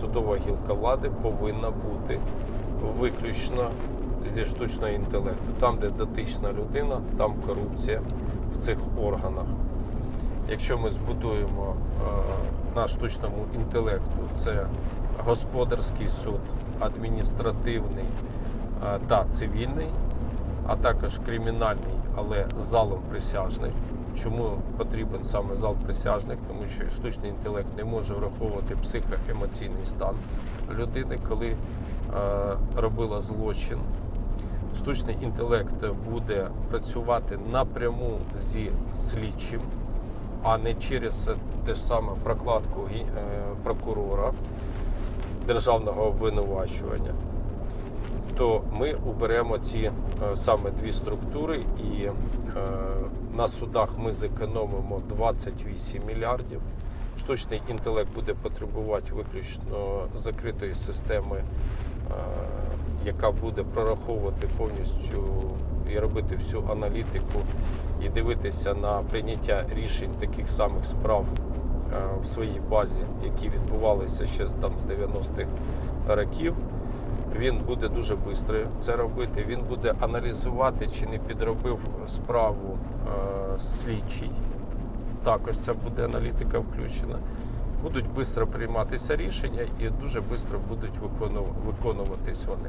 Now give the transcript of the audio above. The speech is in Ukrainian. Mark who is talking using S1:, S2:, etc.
S1: судова гілка влади повинна бути виключно зі штучного інтелекту. Там, де дотична людина, там корупція в цих органах. Якщо ми збудуємо е, на штучному інтелекту, це господарський суд, адміністративний е, та цивільний, а також кримінальний, але залом присяжних. Чому потрібен саме зал присяжних? Тому що штучний інтелект не може враховувати психоемоційний стан людини, коли е, робила злочин. Штучний інтелект буде працювати напряму зі слідчим, а не через те ж саме прокладку е, прокурора державного обвинувачування то ми уберемо ці е, саме дві структури, і е, на судах ми зекономимо 28 мільярдів. Штучний інтелект буде потребувати виключно закритої системи, е, яка буде прораховувати повністю і робити всю аналітику, і дивитися на прийняття рішень таких самих справ в своїй базі, які відбувалися ще там з 90-х років. Він буде дуже швидко це робити. Він буде аналізувати, чи не підробив справу е, слідчий. Також це буде аналітика включена. Будуть швидко прийматися рішення і дуже швидко будуть виконув- виконуватись вони.